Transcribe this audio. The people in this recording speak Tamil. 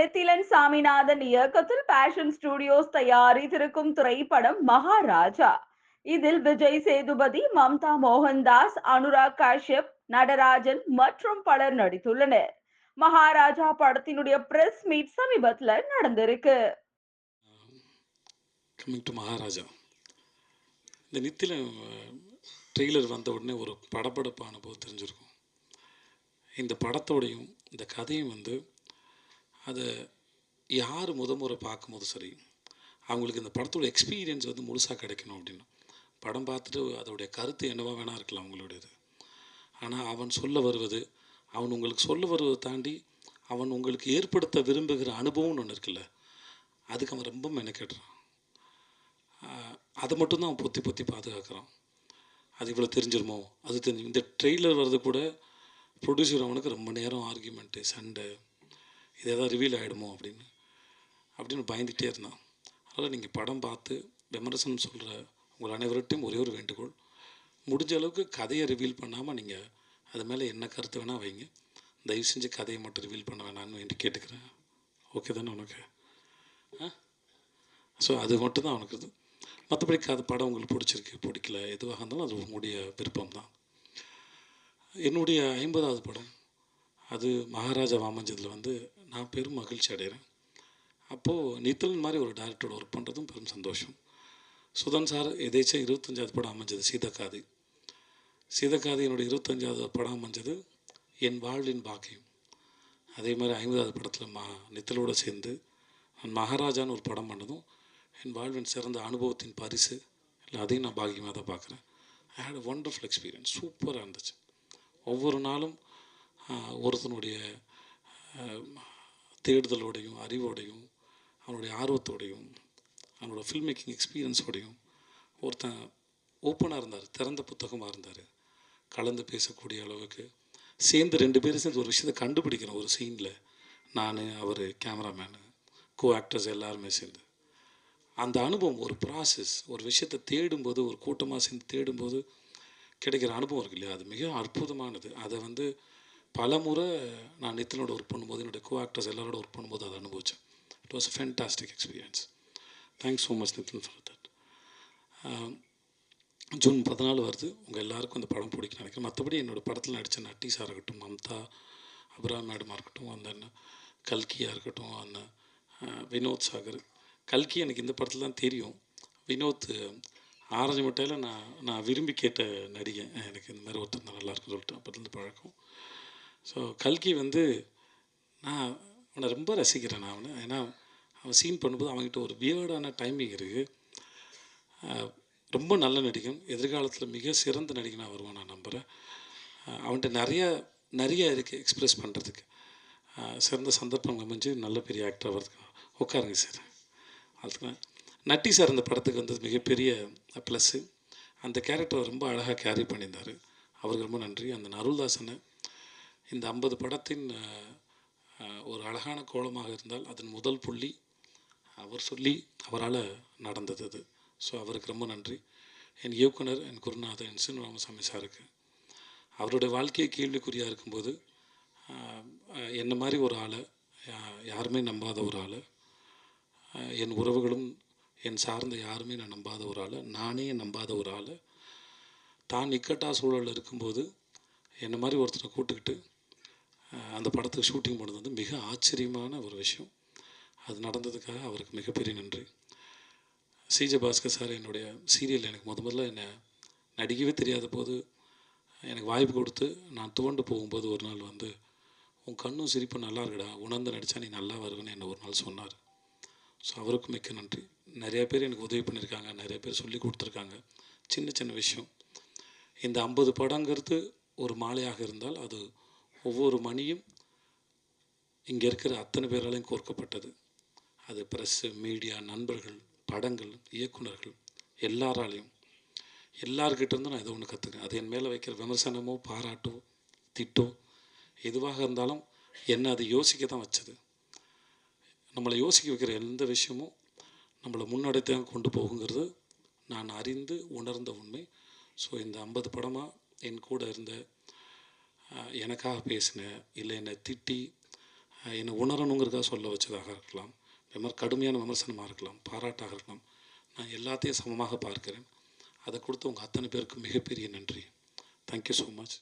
நெத்திலன் சாமிநாதன் இயக்கத்தில் பேஷன் ஸ்டுடியோஸ் தயாரித்திருக்கும் திரைப்படம் மகாராஜா. இதில் விஜய் சேதுபதி மம்தா மோகன்தாஸ் அனுராக் காஷ்யப் நடராஜன் மற்றும் பலர் நடித்துள்ளனர். மகாராஜா படத்தினுடைய பிரஸ் மீட் சமீபத்தில் நடந்திருக்கு. Coming to Maharaja. இந்த நித்தில ட்ரெய்லர் வந்த உடனே ஒரு படபடப்பு அனுபவம் தெரிஞ்சிருக்கும். இந்த படத்தோடையும் இந்த கதையும் வந்து அதை யார் முத முறை பார்க்கும்போது சரி அவங்களுக்கு இந்த படத்தோட எக்ஸ்பீரியன்ஸ் வந்து முழுசாக கிடைக்கணும் அப்படின்னு. படம் பார்த்துட்டு அதோடைய கருத்து என்னவா வேணா இருக்கலாம் அவங்களுடையது. ஆனால் அவன் சொல்ல வருவது அவன் உங்களுக்கு சொல்ல வருவதை தாண்டி அவன் உங்களுக்கு ஏற்படுத்த விரும்புகிற அனுபவம்னு ஒன்று இருக்குல்ல அதுக்கு அவன் ரொம்ப மெனக்கெடுறான். அதை மட்டும்தான் அவன் பொத்தி பொத்தி பாதுகாக்கிறான். அது இவ்வளோ தெரிஞ்சிருமோ? அது தெரிஞ்சு இந்த ட்ரெய்லர் வர்றது கூட ப்ரொடியூசர் அவனுக்கு ரொம்ப நேரம் ஆர்கியூமெண்ட்டு சண்டை இது எதாவது ரிவீல் ஆகிடுமோ அப்படின்னு. அப்படின்னு பயந்துகிட்டே இருந்தான். அதனால் நீங்கள் படம் பார்த்து விமர்சனம் சொல்கிற உங்கள் அனைவர்கிட்டையும் ஒரே ஒரு வேண்டுகோள். முடிஞ்ச அளவுக்கு கதையை ரிவீல் பண்ணாமல் நீங்கள் அது மேலே என்ன கருத்து வேணால் வைங்க. தயவு செஞ்சு கதையை மட்டும் ரிவீல் பண்ண வேணாம்னு வேண்டி கேட்டுக்கிறேன். ஓகே தானே உனக்கு? ஆ? ஸோ அது மட்டும் தான் அவனுக்கு இது. மற்றபடி கதை படம் உங்களுக்கு பிடிச்சிருக்கு பிடிக்கல எதுவாக இருந்தாலும் அது உங்களுடைய விருப்பம் தான் என்னுடைய ஐம்பதாவது படம். அது மகாராஜா அமைஞ்சதில் வந்து நான் பெரும் மகிழ்ச்சி அடைகிறேன். அப்போது நித்தலன் மாதிரி ஒரு டேரக்டரோட ஒர்க் பண்ணுறதும் பெரும் சந்தோஷம். சுதன் சார் எதேச்சும் இருபத்தஞ்சாவது படம் அமைஞ்சது சீதக்காதி. சீதக்காதி என்னுடைய இருபத்தஞ்சாவது படம் அமைஞ்சது என் வாழ்வின் பாக்கியம். அதே மாதிரி ஐம்பதாவது படத்தில் மா நித்தலோடு சேர்ந்து நான் மகாராஜான்னு ஒரு படம் பண்ணதும் என் வாழ்வின் சிறந்த அனுபவத்தின் பரிசு இல்லை அதையும் நான் பாக்கியமாக தான் பார்க்குறேன். I hate a wonderful experience சூப்பராக இருந்துச்சு. ஒவ்வொரு நாளும் ஒருத்தனுடைய தேடுதலோடையும் அறிவோடையும் அவனுடைய ஆர்வத்தோடையும் அவனோட ஃபில்ம் மேக்கிங் எக்ஸ்பீரியன்ஸோடையும் ஒருத்தன் ஓப்பனாக இருந்தார் திறந்த புத்தகமாக இருந்தார் கலந்து பேசக்கூடிய அளவுக்கு. சேர்ந்து ரெண்டு பேரும் சேர்ந்து ஒரு விஷயத்தை கண்டுபிடிக்கிறோம் ஒரு சீனில் நான் அவர் கேமராமேனு கோ ஆக்டர்ஸ் எல்லாருமே சேர்ந்து. அந்த அனுபவம் ஒரு ப்ராசஸ் ஒரு விஷயத்தை தேடும்போது ஒரு கூட்டமாக சேர்ந்து தேடும்போது கிடைக்கிற அனுபவம் இருக்கு இல்லையா? அது மிக அற்புதமானது. அதை வந்து பல முறை நான் நித்தனோட ஒர்க் பண்ணும்போது என்னுடைய கோ ஆக்டர்ஸ் எல்லாரோட ஒர்க் பண்ணும்போது அதை அனுபவித்தேன் it was a fantastic experience thanks so much Nithin for that June பதினாலு வருது. உங்கள் எல்லாருக்கும் இந்த படம் பிடிக்கும் நினைக்கிறேன். மற்றபடி என்னோடய படத்தில் நடித்த நட்டீஸாக இருக்கட்டும் மம்தா அபரா மேடமாக இருக்கட்டும் அந்த கல்கியாக இருக்கட்டும் அந்த வினோத் சாகர். கல்கி எனக்கு இந்த படத்தில் தான் தெரியும். வினோத் ஆரஞ்சு மிட்டாயில் நான் நான் விரும்பி கேட்ட நடிகை. எனக்கு இந்த மாதிரி ஒருத்தர் தான் நல்லா இருக்குன்னு சொல்லிட்டு அப்போதுலேருந்து பழக்கம். ஸோ கல்கி வந்து நான் அவனை ரொம்ப ரசிக்கிறேன் நான் அவனை. ஏன்னா அவன் சீன் பண்ணும்போது அவன்கிட்ட ஒரு வியர்டான டைமிங் இருக்குது ரொம்ப நல்ல நடிகன். எதிர்காலத்தில் மிக சிறந்த நடிகனாக வருவான் நான் நம்புகிறேன் அவன்கிட்ட நிறையா நிறைய இருக்குது எக்ஸ்ப்ரெஸ் பண்ணுறதுக்கு சிறந்த சந்தர்ப்பம் அமைஞ்சு நல்ல பெரிய ஆக்டர் ஆகிறதுக்கு உட்காருங்க சார் அதுக்கு நட்டி சார் அந்த படத்துக்கு வந்தது மிகப்பெரிய ப்ளஸ்ஸு அந்த கேரக்டரை ரொம்ப அழகாக கேரி பண்ணியிருந்தார். அவருக்கு ரொம்ப நன்றி. அந்த நருள்தாசனை இந்த ஐம்பது படத்தின் ஒரு அழகான கோலமாக இருந்தால் அதன் முதல் புள்ளி அவர் சொல்லி அவரால் நடந்தது அது. ஸோ அவருக்கு ரொம்ப நன்றி. என் இயக்குனர் என் குருநாதர் என் சின் ராமசாமி சாருக்கு. அவருடைய வாழ்க்கையை கேள்விக்குறியாக இருக்கும்போது என்ன மாதிரி ஒரு ஆளை யா- யாருமே நம்பாத ஒரு ஆளை என் உறவுகளும் என் சார்ந்த யாருமே நான் நம்பாத ஒரு ஆளை நானே நம்பாத ஒரு ஆளை. தான் இக்கட்டா சூழலில் இருக்கும்போது என்ன மாதிரி ஒருத்தரை கூட்டுக்கிட்டு அந்த படத்துக்கு ஷூட்டிங் பண்ணது வந்து மிக ஆச்சரியமான ஒரு விஷயம். அது நடந்ததுக்காக அவருக்கு மிகப்பெரிய நன்றி. சிஜே பாஸ்கர் சார் என்னுடைய சீரியல் எனக்கு முத முதல்ல என்னை நடிக்கவே தெரியாத போது எனக்கு வாய்ப்பு கொடுத்து நான் துவண்டு போகும்போது ஒரு நாள் வந்து உன் கண்ணும் சிரிப்பும் நல்லா இருக்குடா உணர்ந்து நடித்தா நீ நல்லா வருவேன்னு என்னை ஒரு நாள் சொன்னார். ஸோ அவருக்கும் மிக்க நன்றி. நிறையா பேர் எனக்கு உதவி பண்ணியிருக்காங்க நிறைய பேர் சொல்லி கொடுத்துருக்காங்க. சின்ன சின்ன விஷயம். இந்த ஐம்பது படங்கிறது ஒரு மாலையாக இருந்தால் அது ஒவ்வொரு மணியும் இங்கே இருக்கிற அத்தனை பேராலையும் கோர்க்கப்பட்டது. அது ப்ரெஸ்ஸு மீடியா நண்பர்கள் படங்கள் இயக்குனர்கள் எல்லாராலையும். எல்லார்கிட்டேருந்து நான் இதை ஒன்று கற்றுக்கேன் அது என் மேலே வைக்கிற விமர்சனமோ பாராட்டோ திட்டோ எதுவாக இருந்தாலும் என்னை அது யோசிக்க தான் வச்சது. நம்மளை யோசிக்க வைக்கிற எந்த விஷயமும் நம்மளை முன்னாடி தான் கொண்டு போகுங்கிறது நான் அறிந்து உணர்ந்த உண்மை. ஸோ இந்த ஐம்பது படமாக என் கூட இருந்த எனக்காக பேசின இல்லை என்னை திட்டி என்னை உணரணுங்கிறதுக்காக சொல்ல வச்சதாக இருக்கலாம். இது மாதிரி கடுமையான விமர்சனமாக இருக்கலாம் பாராட்டாக இருக்கலாம். நான் எல்லாத்தையும் சமமாக பார்க்கிறேன். அதை கொடுத்து உங்கள் அத்தனை பேருக்கு மிகப்பெரிய நன்றி. Thank you so much